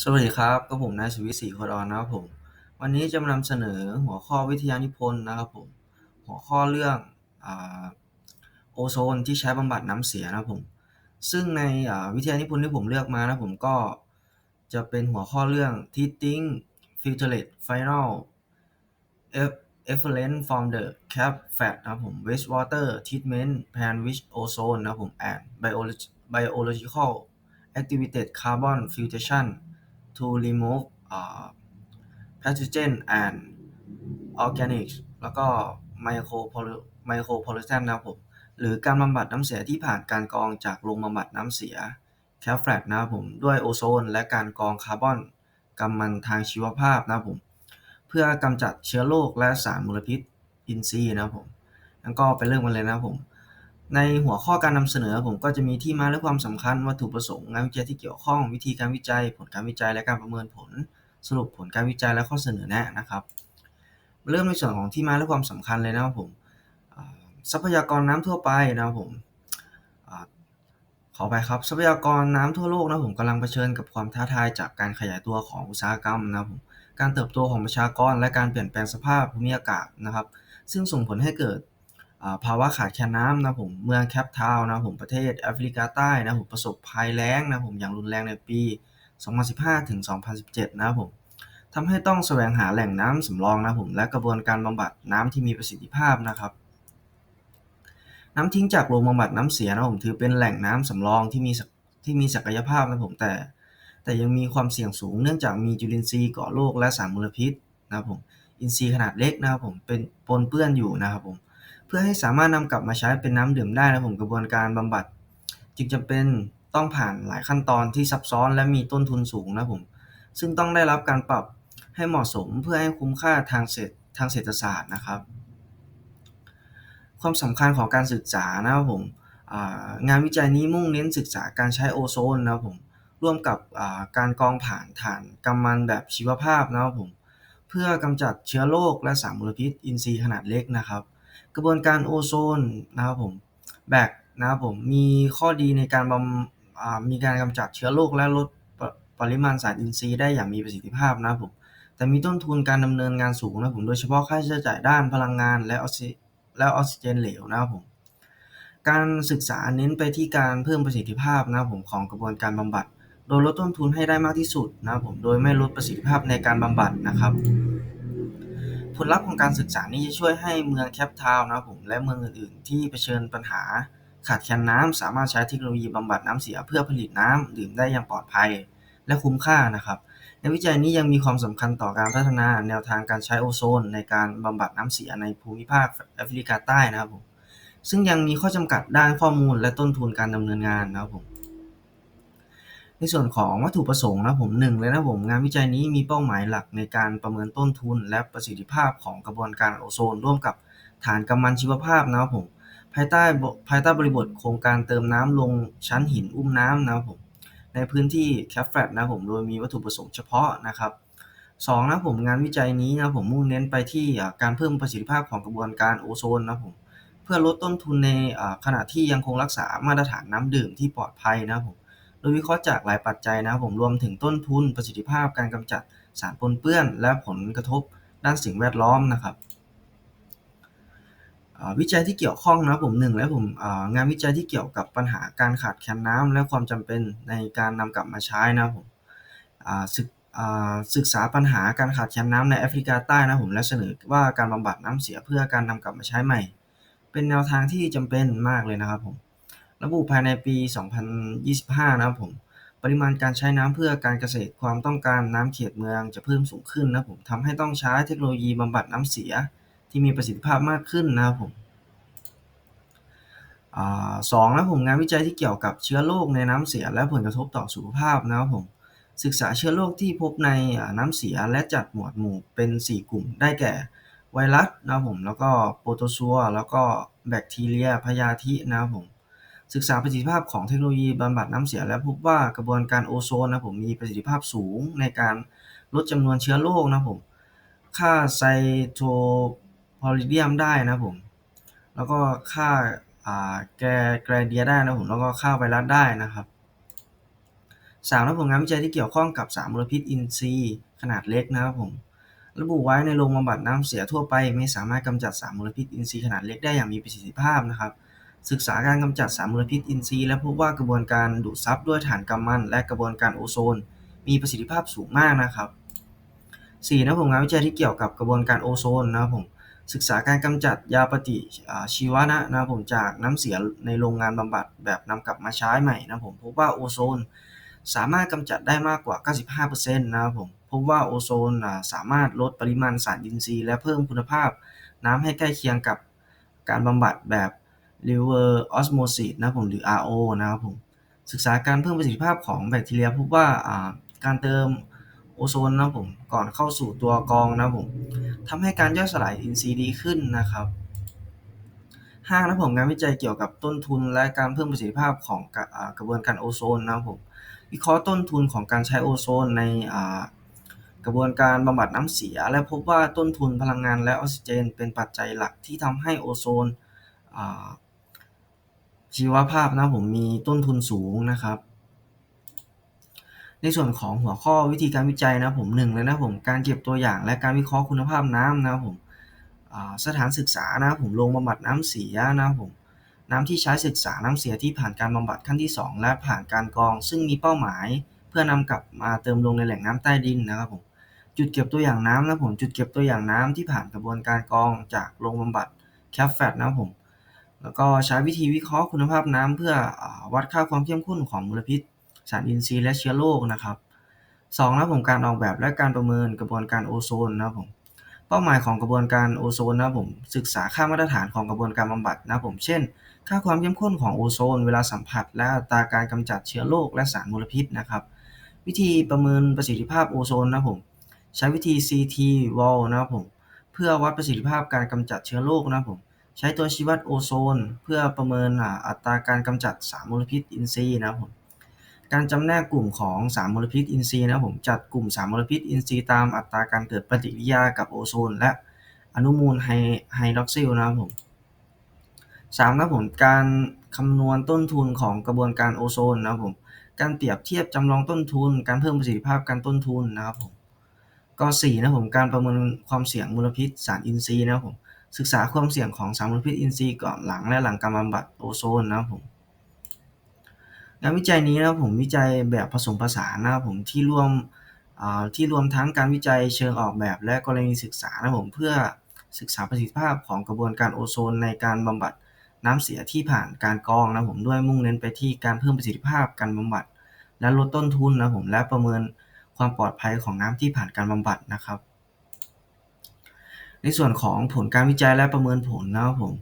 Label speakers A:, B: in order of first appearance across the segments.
A: สวัสดีครับ กับผมนายสุวิทย์ศรีโคดอนนะครับผม วันนี้จะมานำเสนอหัวข้อวิทยานิพนธ์นะครับผม หัวข้อเรื่องอาโอโซนที่ใช้บำบัดน้ำเสียนะครับผม ซึ่งในวิทยานิพนธ์ที่ผมเลือกมานะผมก็จะเป็นหัวข้อเรื่อง treating filtrate final effluent from the cap fat นะครับผม wastewater treatment plan with ozone นะครับผม and biological activated carbon filtration to remove อ่า pathogen and organics แล้วก็ micro micro pollution นะครับผม หรือการบำบัดน้ำเสียที่ผ่านการกรองจากโรงบำบัดน้ำเสีย c a p f l a t นะครับผม ด้วยโอโซน และการกรองคาร์บอนกำมันทางชีวภาพนะครับผม เพื่อกำจัดเชื้อโรคและสารมลพิษอินทรีย์นะครับผม แล้วก็ไปเริ่องมันเลยนะครับผม ในหัวข้อการนำเสนอ ผมก็จะมีที่มาและความสำคัญวัตถุประสงค์งานวิจัยที่เกี่ยวข้อง วิธีการวิจัย ผลการวิจัยและการประเมินผล สรุปผลการวิจัยและข้อเสนอแนะนะครับ เริ่มในส่วนของที่มาและความสำคัญเลยนะครับผมทรัพยากรน้ำทั่วไปนะครับผมอขอไปครับทรัพยากรน้ำทั่วโลกนะผมกำลังเผชิญกับความท้าทายจากการขยายตัวของอุตสาหกรรมนะครับผมการเติบโตของประชากรและการเปลี่ยนแปลงสภาพภูมิอากาศนะครับ ซึ่งส่งผลให้เกิด ภาวะขาดแคลนน้ำนะผมเมืองแคปทาวน์นะผมประเทศแอฟริกาใต้นะผมประสบภัยแล้งนะผมอย่างรุนแรงในปี 2015 ถึง 2017 นะผมทำให้ต้องแสวงหาแหล่งน้ำสำรองนะผมและกระบวนการบำบัดน้ำที่มีประสิทธิภาพนะครับน้ำทิ้งจากโรงบำบัดน้ำเสียนะผมถือเป็นแหล่งน้ำสำรองที่มีที่มีศักยภาพนะผมแต่ แต่ยังมีความเสี่ยงสูงเนื่องจากมีจุลินทรีย์ก่อโรคและสารมลพิษนะครับผมอินทรีย์ขนาดเล็กนะครับผมเป็นปนเปื้อนอยู่นะครับผม พื่อให้สามารถนำกลับมาใช้เป็นน้ำดื่มได้นะครับผมกระบวนการบำบัด จึงจำเป็นต้องผ่านหลายขั้นตอนที่ซับซ้อนและมีต้นทุนสูงนะผมซึ่งต้องได้รับการปรับให้เหมาะสมเพื่อให้คุ้มค่าทางเศรษฐทางเศรษฐศาสตร์นะครับ ความสำคัญของการศึกษานะครับผมงานวิจัยนี้มุ่งเน้นศึกษาการใช้โอโซนนะครับผมร่วมกับการกรองผ่านถ่านกำมันแบบชีวภาพนะครับผมเพื่อกำจัดเชื้อโรคและสารมลพิษอินทรีย์ขนาดเล็กนะครับ กระบวนการโอโซนนะครับผมแบกนะครับผมมีข้อดีในการบำมีการกำจัดเชื้อโรคและลดปปริมาณสารอินทรีย์ได้อย่างมีประสิทธิภาพนะครับผมแต่มีต้นทุนการดำเนินงานสูงนะครับผมโดยเฉพาะค่าใช้จ่ายด้านพลังงานและออกซิและออกซิเจนเหลวนะครับผมการศึกษาเน้นไปที่การเพิ่มประสิทธิภาพนะครับผมของกระบวนการบำบัด โดยลดต้นทุนให้ได้มากที่สุดนะครับผมโดยไม่ลดประสิทธิภาพในการบำบัดนะครับ ผลลัพธ์ของการศึกษานี้จะช่วยให้เมืองแคปทาวน์นะครับผมและเมืองอื่นๆ ที่เผชิญปัญหาขาดแคลนน้ำสามารถใช้เทคโนโลยีบำบัดน้ำเสียเพื่อผลิตน้ำดื่มได้อย่างปลอดภัยและคุ้มค่านะครับในวิจัยนี้ยังมีความสำคัญต่อการพัฒนาแนวทางการใช้โอโซน ในการบำบัดน้ำเสียในภูมิภาคแอฟริกาใต้นะครับผมซึ่งยังมีข้อจำกัดด้านข้อมูลและต้นทุนการดำเนินงานนะครับผม ในส่วนของวัตถุประสงค์นะผมหนึ่งเลยนะผมงานวิจัยนี้มีเป้าหมายหลักในการประเมินต้นทุน และประสิทธิภาพของกระบวนการโอโซน ร่วมกับฐานกำมันชีวภาพนะครับผมภายใต้ภายใต้บริบทโครงการเติมน้ำลงชั้นหินอุ้มน้ำนะครับผมในพื้นที่แคปแฟตนะผมโดยมีวัตถุประสงค์เฉพาะนะครับสองนะผมงานวิจัยนี้นะผมมุ่งเน้นไปที่การเพิ่มประสิทธิภาพของกระบวนการโอโซนนะผมเพื่อลดต้นทุนในขณะที่ยังคงรักษามาตรฐานน้ำดื่มที่ปลอดภัยนะผม โดยวิเคราะห์จากหลายปัจจัยนะครับผมรวมถึงต้นทุน ประสิทธิภาพการกำจัดสารปนเปื้อน และผลกระทบด้านสิ่งแวดล้อมนะครับวิจัยที่เกี่ยวข้องนะครับผมหนึ่งแล้วผมงานวิจัยที่เกี่ยวกับปัญหาการขาดแคลนน้ำและความจำเป็นในการนำกลับมาใช้นะครับผมศึกศึกษาปัญหาการขาดแคลนน้ำในแอฟริกาใต้นะครับผมและเสนอว่าการบำบัดน้ำเสียเพื่อการนำกลับมาใช้ใหม่ เป็นแนวทางที่จำเป็นมากเลยนะครับผม ระบุภายในปี 2025 นะครับผม ปริมาณการใช้น้ำเพื่อการเกษตรความต้องการน้ำเขตเมืองจะเพิ่มสูงขึ้นนะครับผมทำให้ต้องใช้เทคโนโลยีบำบัดน้ำเสียที่มีประสิทธิภาพมากขึ้นนะครับผมอสองนะครับผมงานวิจัยที่เกี่ยวกับเชื้อโรคในน้ำเสียและผลกระทบต่อสุขภาพนะครับผมศึกษาเชื้อโรคที่พบในน้ำเสียและจัดหมวดหมู่เป็น 4 กลุ่มได้แก่ ไวรัสนะครับผมแล้วก็โปรโตซัวแล้วก็แบคทีเรียพยาธินะครับผม ศึกษาประสิทธิภาพของเทคโนโลยีบำบัดน้ำเสีย และพบว่ากระบวนการโอโซนนะผมมีประสิทธิภาพสูงในการลดจำนวนเชื้อโรคนะผมค่าไซโตพอลิเดียมได้นะผมแล้วก็ค่าแกแกรเดียได้นะผมแล้วก็ค่าไวรัสได้นะครับ3นะผมงานวิจัยที่เกี่ยวข้องกับสารมลพิษอินทรีย์ขนาดเล็กนะครับผมระบุไว้ในโรงบำบัดน้ำเสียทั่วไป ไม่สามารถกำจัดสารมลพิษอินทรีย์ขนาดเล็กได้อย่างมีประสิทธิภาพนะครับ ศึกษาการกำจัดสารมลพิษอินทรีย์และพบว่ากระบวนการดูดซับด้วยถ่านกำมัน และกระบวนการโอโซน มีประสิทธิภาพสูงมากนะครับ4นะผมงานวิจัยที่เกี่ยวกับกระบวนการโอโซนนะครับผมศึกษาการกำจัดยาปฏิชีวนะนะครับผมจากน้ำเสียในโรงงานบำบัดแบบนำกลับมาใช้ใหม่นะผมพบว่าโอโซน สามารถกำจัดได้มากกว่า 95%นะครับผมพบว่าโอโซนสามารถลดปริมาณสารอินทรีย์และเพิ่มคุณภาพ น้ำให้ใกล้เคียงกับการบำบัดแบบ reverse osmosis นะผมหรือ RO นะครับผมศึกษาการเพิ่มประสิทธิภาพของแบคทีเรียพบว่าการเติมโอโซนนะผมก่อนเข้าสู่ตัวกรองนะผมทำให้การย่อยสลายอินทรีย์ดีขึ้นนะครับ5นะผมงานวิจัยเกี่ยวกับต้นทุนและการเพิ่มประสิทธิภาพของกระบวนการโอโซนนะครับผมวิเคราะห์ต้นทุนของการใช้โอโซนในกระบวนการบำบัดน้ำเสีย และพบว่าต้นทุนพลังงานและออกซิเจน เป็นปัจจัยหลักที่ทำให้โอโซน ชีวภาพนะผมมีต้นทุนสูงนะครับ ในส่วนของหัวข้อวิธีการวิจัยนะผมหนึ่งเลยนะผมการเก็บตัวอย่างและการวิเคราะห์คุณภาพน้ำนะผมสถานศึกษานะผมโรงบำบัดน้ำเสียนะผมน้ำที่ใช้ศึกษาน้ำเสียที่ผ่านการบำบัดขั้นที่ 2 และผ่านการกรอง ซึ่งมีเป้าหมาย เพื่อนำกลับมาเติมลงในแหล่งน้ำใต้ดินนะครับผมจุดเก็บตัวอย่างน้ำนะผมจุดเก็บตัวอย่างน้ำที่ผ่านกระบวนการกรองจากโรงบำบัดแคปแฟตนะผม แล้วก็ใช้วิธีวิเคราะห์คุณภาพน้ำเพื่อวัดค่าความเข้มข้นของมลพิษ สารอินทรีย์และเชื้อโรคนะครับ2นะผมการออกแบบและการประเมินกระบวนการโอโซนนะผมเป้าหมายของกระบวนการโอโซนนะผมศึกษาค่ามาตรฐานของกระบวนการบำบัดนะผมเช่น ค่าความเข้มข้นของโอโซน เวลาสัมผัส และอัตราการกำจัดเชื้อโรคและสารมลพิษนะครับวิธีประเมินประสิทธิภาพโอโซนนะผมใช้วิธี CT wall นะผมเพื่อวัดประสิทธิภาพการกำจัดเชื้อโรคนะผม ใช้ตัวชี้วัดโอโซน เพื่อประเมินอัตราการกำจัดสารมลพิษอินทรีย์นะครับผมการจำแนกกลุ่มของสารมลพิษอินทรีย์นะครับผมจัดกลุ่มสารมลพิษอินทรีย์ตามอัตราการเกิดปฏิกิริยากับโอโซน และอนุมูลไฮดรอกซิลนะครับผมสามนะผมการคำนวณต้นทุนของกระบวนการโอโซนนะครับผมการเปรียบเทียบจำลองต้นทุน การเพิ่มประสิทธิภาพการต้นทุนนะครับผมก็4นะผมการประเมินความเสี่ยงมลพิษสารอินทรีย์นะครับผม ศึกษาความเสี่ยงของสารมลพิษอินทรีย์ก่อนหลังและหลังการบำบัดโอโซนนะครับผมงานวิจัยนี้นะครับผมวิจัยแบบผสมผสานนะครับผมที่รวมที่รวมทั้งการวิจัยเชิงออกแบบ และกรณีศึกษานะผมเพื่อศึกษาประสิทธิภาพของกระบวนการโอโซนในการบำบัดน้ำเสียที่ผ่านการกรองนะผมด้วยมุ่งเน้นไปที่การเพิ่มประสิทธิภาพการบำบัด และลดต้นทุนนะผมและประเมินความปลอดภัยของน้ำที่ผ่านการบำบัดนะครับ ในส่วนของผลการวิจัยและประเมินผลนะครับผม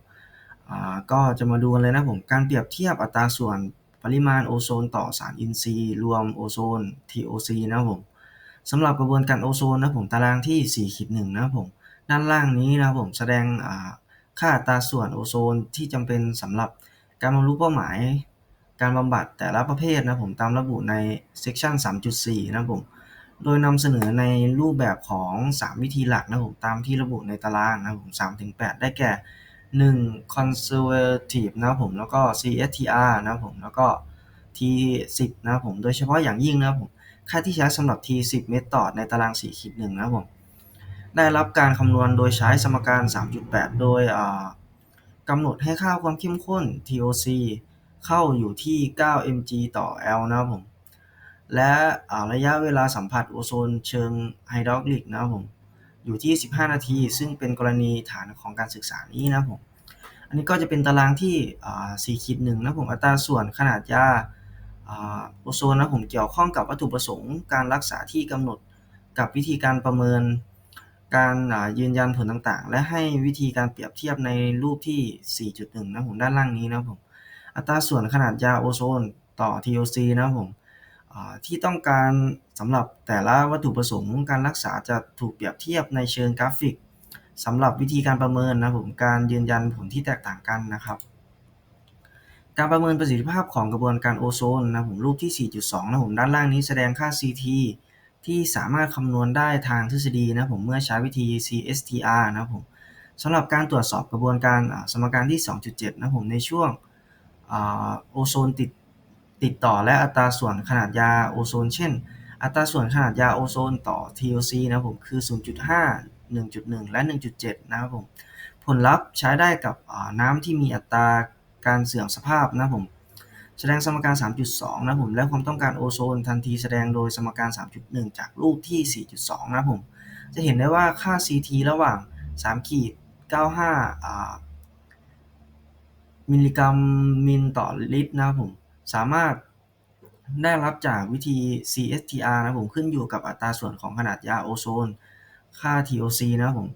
A: ก็จะมาดูกันเลยนะผม การเปรียบเทียบอัตราส่วนปริมาณโอโซนต่อสารอินทรีย์ รวมโอโซน TOC นะครับผมสำหรับกระบวนการโอโซนนะผมตารางที่4ขีดหนึ่งนะครับผมด้านล่างนี้นะครับผมแสดงค่าอัตราส่วนโอโซนที่จำเป็นสำหรับการบรรลุเป้าหมาย การบำบัดแต่ละประเภทนะผมตามระบุใน section 3.4 นะผม โดยนำเสนอในรูปแบบของ 3 วิธีหลักนะผมตามที่ระบุในตารางนะผม3ถึง8ได้แก่ 1 conservative นะผมแล้วก็ CSTR นะผมแล้วก็ T10 นะผมโดยเฉพาะอย่างยิ่งนะผมค่าที่ใช้สำหรับ T10 เมธอดในตาราง4ขีด1นะผมได้รับการคำนวณโดยใช้สมการ 3.8 โดยกำหนดให้ค่าความเข้มข้น TOC เข้าอยู่ที่ 9 mg ต่อ L นะครับผม และระยะเวลาสัมผัสโอโซนเชิงไฮดรอลิกนะครับผมอยู่ที่ 15 นาที ซึ่งเป็นกรณีฐานของการศึกษานี้นะครับผม อันนี้ก็จะเป็นตารางที่4ขีดหนึ่งนะผม อัตราส่วนขนาดยาโอโซนนะผมเกี่ยวข้องกับวัตถุประสงค์การรักษาที่กำหนดกับวิธีการประเมิน การยืนยันผลต่างๆ และให้วิธีการเปรียบเทียบในรูปที่ 4.1 นะผมด้านล่างนี้นะผม อัตราส่วนขนาดยาโอโซนต่อ TOC นะผม ที่ต้องการสำหรับแต่ละวัตถุประสงค์การรักษาจะถูกเปรียบเทียบในเชิงกราฟิกสำหรับวิธีการประเมินนะผมการยืนยันผลที่แตกต่างกันนะครับ การประเมินประสิทธิภาพของกระบวนการโอโซนนะผมรูปที่ 4.2 นะผมด้านล่างนี้แสดงค่า CT ที่สามารถคำนวณได้ทางทฤษฎีนะผมเมื่อใช้วิธี CSTR นะผมสำหรับการตรวจสอบกระบวนการสมการที่ 2.7 นะผมในช่วงโอโซนติด ติดต่อและอัตราส่วนขนาดยาโอโซน เช่น อัตราส่วนขนาดยาโอโซนต่อ TOC นะครับผมคือ 0.5 1.1 และ 1.7 นะครับผม ผลลัพธ์ใช้ได้กับน้ำที่มีอัตราการเสื่อมสภาพนะครับผม แสดงสมการ 3.2 นะครับผม และความต้องการโอโซนทันทีแสดงโดยสมการ 3.1 จากรูปที่ 4.2 นะครับผม จะเห็นได้ว่าค่า CT ระหว่าง 3 ขีด 95 มิลลิกรัมมิลต่อลิตรนะครับผม สามารถได้รับจากวิธี CSTR นะผมขึ้นอยู่กับอัตราส่วนของขนาดยาโอโซน ค่า TOC นะผม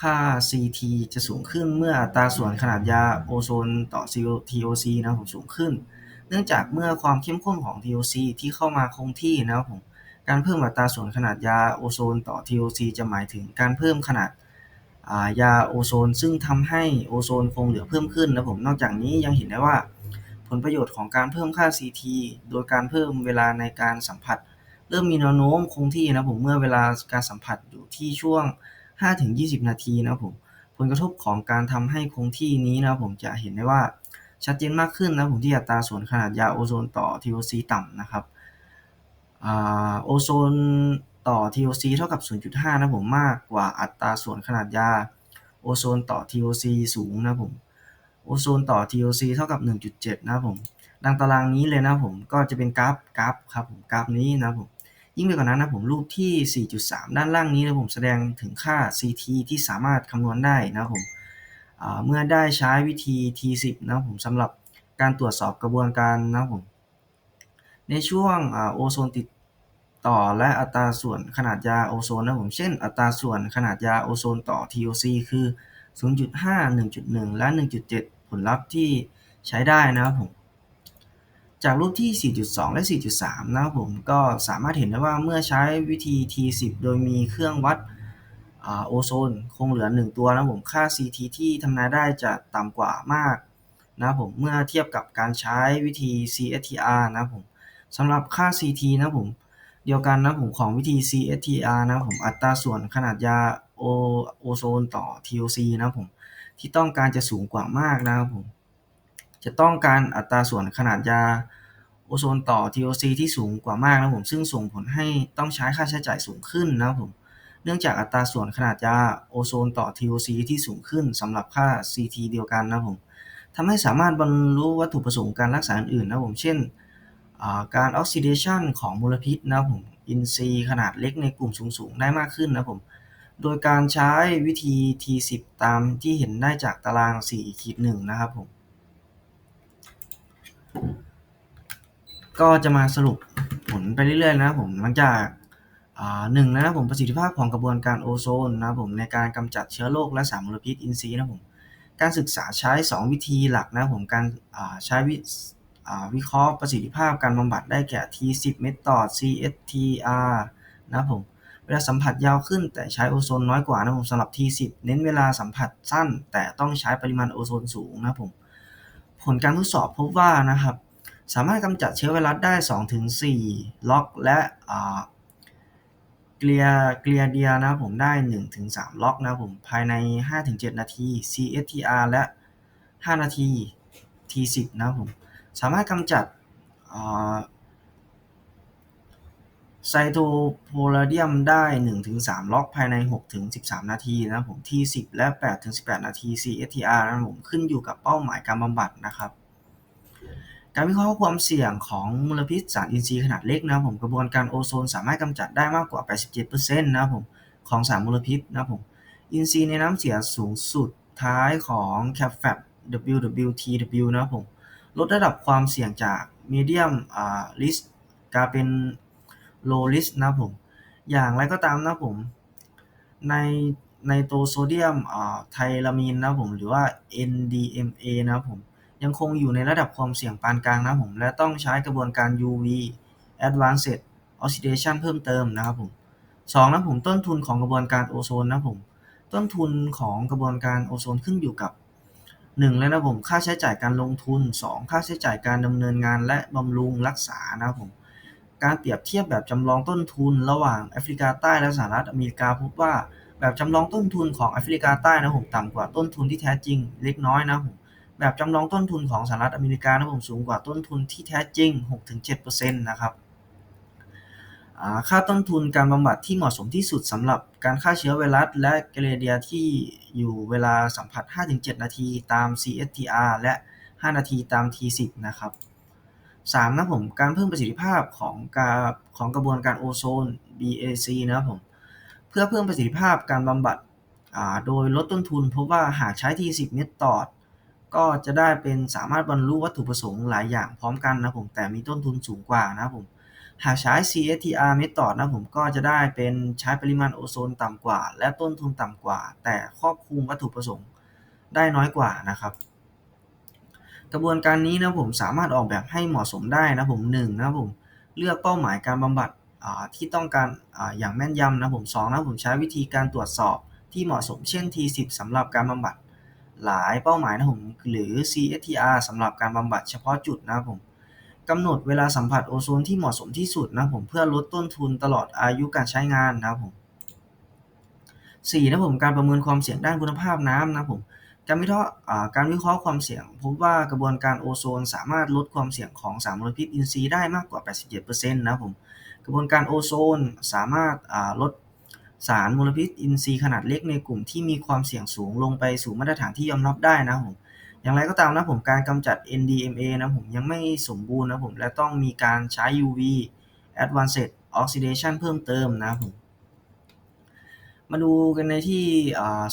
A: ค่า CT จะสูงขึ้นเมื่ออัตราส่วนขนาดยาโอโซนต่อ TOC นะผมสูงขึ้น เนื่องจากเมื่อความเข้มข้นของ TOC ที่เข้ามาคงที่นะครับผม การเพิ่มอัตราส่วนขนาดยาโอโซนต่อ TOC จะหมายถึงการเพิ่มขนาดยาโอโซน ซึ่งทำให้โอโซนคงเหลือเพิ่มขึ้นนะผม นอกจากนี้ยังเห็นได้ว่า ลประโยชน์ของการเพิ่มค่า CT โดยการเพิ่มเวลาในการสัมผัส เริ่มมีแนวโน้มคงที่นะผมเมื่อเวลาการสัมผัสอยู่ที่ช่วง 5-20 นาทีนะผมผลกระทบของการทำให้คงที่นี้นะผมจะเห็นได้ว่าชัดเจนมากขึ้นนะผมที่อัตราส่วนขนาดยาโอโซนต่อ TOC ต่ำนะครับโอโซนต่อ TOC เท่ากับ 0.5 นะผมมากกว่าอัตราส่วนขนาดยาโอโซนต่อ TOC สูงนะผม โอโซนต่อ TOC เท่ากับ 1.7 นะผมดังตารางนี้เลยนะผมก็จะเป็นกราฟกราฟครับผมกราฟนี้นะผมยิ่งไปกว่านั้นนะผมรูปที่ 4.3 ด้านล่างนี้นะผมแสดงถึงค่า CT ที่สามารถคำนวณได้นะผมเมื่อได้ใช้วิธี T10 นะผมสำหรับการตรวจสอบกระบวนการนะผมในช่วงโอโซนติดต่อและอัตราส่วนขนาดยาโอโซนนะผมเช่นอัตราส่วนขนาดยาโอโซนต่อ TOC คือ 0.5 1.1 และ 1.7 ผลลัพธ์ที่ใช้ได้นะครับผม จากรูปที่ 4.2 และ 4.3 นะครับผมก็สามารถเห็นได้ว่าเมื่อใช้วิธี T10 โดยมีเครื่องวัดโอโซน คงเหลือ 1 ตัวนะผมค่า CT ที่ทำนายได้จะต่ำกว่ามากนะผมเมื่อเทียบกับการใช้วิธี CSTR นะผมสำหรับค่า CT นะผมเดียวกันนะผมของวิธี CSTR นะผมอัตราส่วนขนาดยา โอโอโซนต่อ TOC นะผม ที่ต้องการจะสูงกว่ามากนะครับผม จะต้องการอัตราส่วนขนาดยาโอโซนต่อ TOC ที่สูงกว่ามากนะผม ซึ่งส่งผลให้ต้องใช้ค่าใช้จ่ายสูงขึ้นนะครับผม เนื่องจากอัตราส่วนขนาดยาโอโซนต่อ TOC ที่สูงขึ้นสำหรับค่า CT เดียวกันนะผมทำให้สามารถบรรลุวัตถุประสงค์การรักษาอื่นๆนะผม เช่นการออกซิเดชันของมลพิษนะผม อินทรีย์ขนาดเล็กในกลุ่มสูง ๆ ได้มากขึ้นนะผม โดยการใช้วิธี T10 ตามที่เห็นได้จากตาราง4ขีด1นะครับผม ก็จะมาสรุปผลไปเรื่อยๆนะผม หลังจากหนึ่งนะครับผมประสิทธิภาพของกระบวนการโอโซนนะผมในการกำจัดเชื้อโรคและสารมลพิษอินทรีย์นะผมการศึกษาใช้ 2 วิธีหลักนะผมการใช้วิวิเคราะห์ประสิทธิภาพการบำบัดได้แก่ T10 Method CSTR นะผม ลาสัมผัสยาวขึ้น แต่ใช้โอโซนน้อยกว่านะผมสำหรับ T10 เน้นเวลาสัมผัสสั้น แต่ต้องใช้ปริมาณโอโซนสูงนะผม ผลการทดสอบพบว่านะครับ สามารถกำจัดเชื้อไวรัสได้ 2-4 ล็อกและเกลียเกลียเดียนะผมได้ 1-3 ล็อกนะผมภายใน 5-7 นาที CSTR และ 5 นาที T10 นะผม สามารถกำจัด ไซโตโพลาเดียมได้ 1-3 ล็อกภายใน 6-13 นาทีนะผมที่10 และ 8-18 นาที CSTR นะผมขึ้นอยู่กับเป้าหมายการบำบัดนะครับ การวิเคราะห์ความเสี่ยงของมลพิษสารอินทรีย์ขนาดเล็กนะผมกระบวนการโอโซนสามารถกำจัดได้มากกว่า 87%นะผมของสารมลพิษนะผมอินทรีย์ในน้ำเสียสูงสุดท้ายของ CAPFAB WWTW นะผมลดระดับความเสี่ยงจาก medium อ่า risk กลายเป็น low risk นะผม อย่างไรก็ตามนะผม ในในตัวโซเดียมไทลามีนนะผมหรือว่า NDMA นะผม ยังคงอยู่ในระดับความเสี่ยงปานกลางนะผม และต้องใช้กระบวนการ UV advanced oxidation เพิ่มเติมนะครับผมสองนะผมต้นทุนของกระบวนการโอโซนนะผม ต้นทุนของกระบวนการโอโซนขึ้นอยู่กับหนึ่งแล้วนะผมค่าใช้จ่ายการลงทุน2ค่าใช้จ่ายการดำเนินงานและบำรุงรักษานะครับผม การเปรียบเทียบแบบจำลองต้นทุนระหว่างแอฟริกาใต้และสหรัฐอเมริกาพบว่าแบบจำลองต้นทุนของแอฟริกาใต้นะผมต่ำกว่าต้นทุนที่แท้จริงเล็กน้อยนะผมแบบจำลองต้นทุนของสหรัฐอเมริกานะผมสูงกว่าต้นทุนที่แท้จริง 6-7%นะครับค่าต้นทุนการบำบัดที่เหมาะสมที่สุดสำหรับการฆ่าเชื้อไวรัส และแกเรเดียที่อยู่เวลาสัมผัส 5-7 นาทีตาม CSTR และ 5 นาทีตาม T10 นะครับ 3. นะผมการเพิ่มประสิทธิภาพของการของกระบวนการโอโซน BAC นะครับผมเพื่อเพิ่มประสิทธิภาพการบำบัดโดยลดต้นทุนพบว่าหากใช้ T10 เมตรตอดก็จะได้เป็นสามารถบรรลุวัตถุประสงค์หลายอย่างพร้อมกันนะผมแต่มีต้นทุนสูงกว่านะผมหากใช้ CSTR method นะผมก็จะได้เป็นใช้ปริมาณโอโซนต่ำกว่า และต้นทุนต่ำกว่า แต่ครอบคลุมวัตถุประสงค์ได้น้อยกว่านะครับ กระบวนการนี้นะผมสามารถออกแบบให้เหมาะสมได้นะผมหนึ่งนะผมเลือกเป้าหมายการบำบัดที่ต้องการออย่างแม่นยำนะผมสองนะผมใช้วิธีการตรวจสอบที่เหมาะสมเช่น T10 สำหรับการบำบัดหลายเป้าหมายนะผมหรือ CSTR สำหรับการบำบัดเฉพาะจุดนะผมกำหนดเวลาสัมผัสโอโซนที่เหมาะสมที่สุดนะผมเพื่อลดต้นทุนตลอดอายุการใช้งานนะผม 4. นะผมการประเมินความเสี่ยงด้านคุณภาพน้ำนะผม การวิเคราะห์การวิเคราะห์ความเสี่ยง พบว่ากระบวนการโอโซนสามารถลดความเสี่ยงของสารมลพิษอินทรีย์ได้มากกว่า 87%นะผม กระบวนการโอโซนสามารถลดสารมลพิษอินทรีย์ขนาดเล็กในกลุ่มที่มีความเสี่ยงสูงลงไปสู่มาตรฐานที่ยอมรับได้นะผม อย่างไรก็ตามนะผมการกำจัด NDMA นะผมยังไม่สมบูรณ์นะผมและต้องมีการใช้ UV Advanced Oxidation เพิ่มเติมนะผม มาดูกันในที่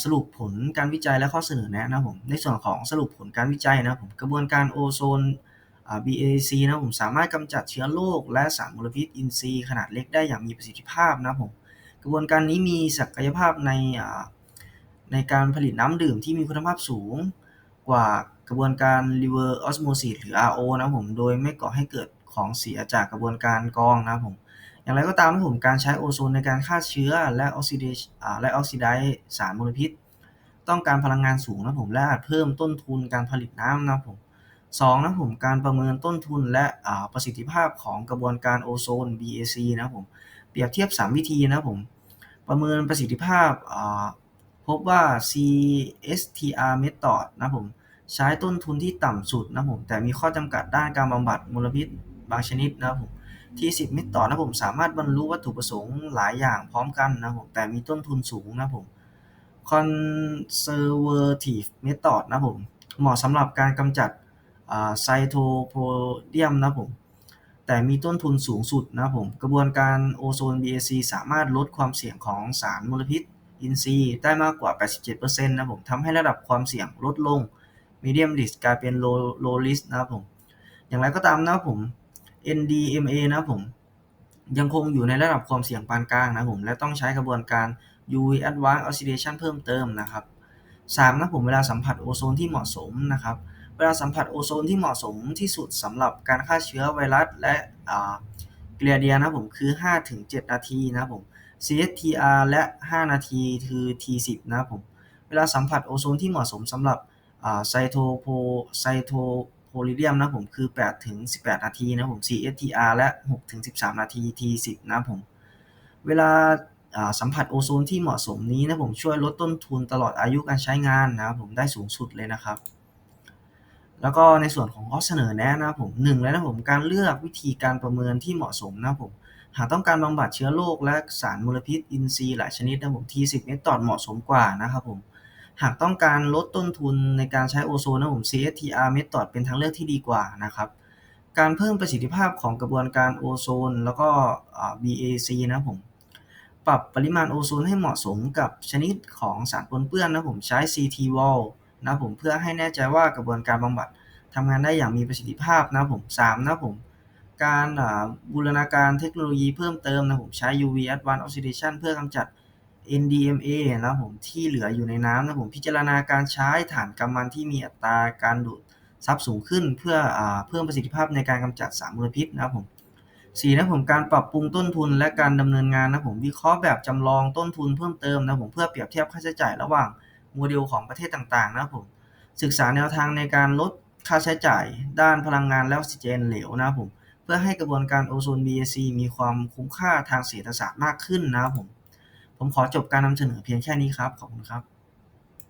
A: สรุปผลการวิจัยและข้อเสนอแนะนะผมในส่วนของสรุปผลการวิจัยนะผมกระบวนการโอโซน BAC นะผมสามารถกำจัดเชื้อโรคและสารมลพิษอินทรีย์ขนาดเล็กได้อย่างมีประสิทธิภาพนะผมกระบวนการนี้มีศักยภาพในในการผลิตน้ำดื่มที่มีคุณภาพสูงกว่ากระบวนการ reverse osmosis หรือ RO นะผมโดยไม่ก่อให้เกิดของเสียจากกระบวนการกรองนะผม อย่างไรก็ตามนะผมการใช้โอโซนในการฆ่าเชื้อและออกซิเดชและออกซิไดสารมลพิษ ต้องการพลังงานสูงนะผมและอาจเพิ่มต้นทุนการผลิตน้ำนะผมสองนะผมการประเมินต้นทุนและประสิทธิภาพของกระบวนการโอโซน BAC นะผมเปรียบเทียบ 3 วิธีนะผมประเมินประสิทธิภาพพบว่า CSTR method นะผมใช้ต้นทุนที่ต่ำสุดนะผมแต่มีข้อจำกัดด้านการบำบัดมลพิษบางชนิดนะผม ที่ 10 มิตรต่อนะผมสามารถบรรลุวัตถุประสงค์หลายอย่างพร้อมกันนะผมแต่มีต้นทุนสูงนะผม conservative method นะผมเหมาะสำหรับการกำจัดไซโทโพเดียมนะผมแต่มีต้นทุนสูงสุดนะผมกระบวนการโอโซน BAC สามารถลดความเสี่ยงของสารมลพิษอินทรีย์ได้มากกว่า 87%นะผมทำให้ระดับความเสี่ยงลดลง medium risk กลายเป็น low low risk นะครับผม อย่างไรก็ตามนะผม NDMA นะผม ยังคงอยู่ในระดับความเสี่ยงปานกลางนะผม และต้องใช้กระบวนการ UV Advanced Oxidation เพิ่มเติมนะครับ 3. นะผมเวลาสัมผัสโอโซนที่เหมาะสมนะครับ เวลาสัมผัสโอโซนที่เหมาะสมที่สุดสำหรับการฆ่าเชื้อไวรัสและเกลียเดียนะผมคือ 5-7 นาทีนะผม CSTR และ 5 นาทีคือ T10 นะผม เวลาสัมผัสโอโซนที่เหมาะสมสำหรับไซโทโพไซโท โพลิเดียมนะผมคือ 8 ถึง 18 นาทีนะผม CSTR และ 6 ถึง 13 นาที T10 นะผม เวลาสัมผัสโอโซนที่เหมาะสมนี้นะผมช่วยลดต้นทุนตลอดอายุการใช้งานนะผมได้สูงสุดเลยนะครับ แล้วก็ในส่วนของข้อเสนอแนะนะผมหนึ่งแล้วนะผมการเลือกวิธีการประเมินที่เหมาะสมนะผมหากต้องการบำบัดเชื้อโรคและสารมลพิษอินทรีย์หลายชนิดนะผม T10 เมตรตอดเหมาะสมกว่านะครับผม หากต้องการลดต้นทุนในการใช้โอโซนนะผม CSTR method เป็นทางเลือกที่ดีกว่านะครับ การเพิ่มประสิทธิภาพของกระบวนการโอโซน แล้วก็ BAC นะผม ปรับปริมาณโอโซนให้เหมาะสมกับชนิดของสารปนเปื้อนนะผมใช้ CT wall นะผมเพื่อให้แน่ใจว่ากระบวนการบำบัดทำงานได้อย่างมีประสิทธิภาพนะผม3นะผมการบูรณาการเทคโนโลยีเพิ่มเติมนะผมใช้ UV Advanced Oxidation เพื่อกำจัด NDMA นะผมที่เหลืออยู่ในน้ำนะผมพิจารณาการใช้ฐานกำมันที่มีอัตราการดูดซับสูงขึ้น เพื่ออเพิ่มประสิทธิภาพในการกำจัดสารมลพิษนะครับผมสี่นะผมการปรับปรุงต้นทุนและการดำเนินงานนะผมวิเคราะห์แบบจำลองต้นทุนเพิ่มเติมนะผมเพื่อเปรียบเทียบค่าใช้จ่ายระหว่างโมเดลของประเทศต่างๆ นะผมศึกษาแนวทางในการลดค่าใช้จ่าย ด้านพลังงานและออกซิเจนเหลวนะผมเพื่อให้กระบวนการโอโซน BAC มีความคุ้มค่าทางเศรษฐศาสตร์มากขึ้นนะครับผม ผมขอจบการนำเสนอเพียงแค่นี้ครับ ขอบคุณครับ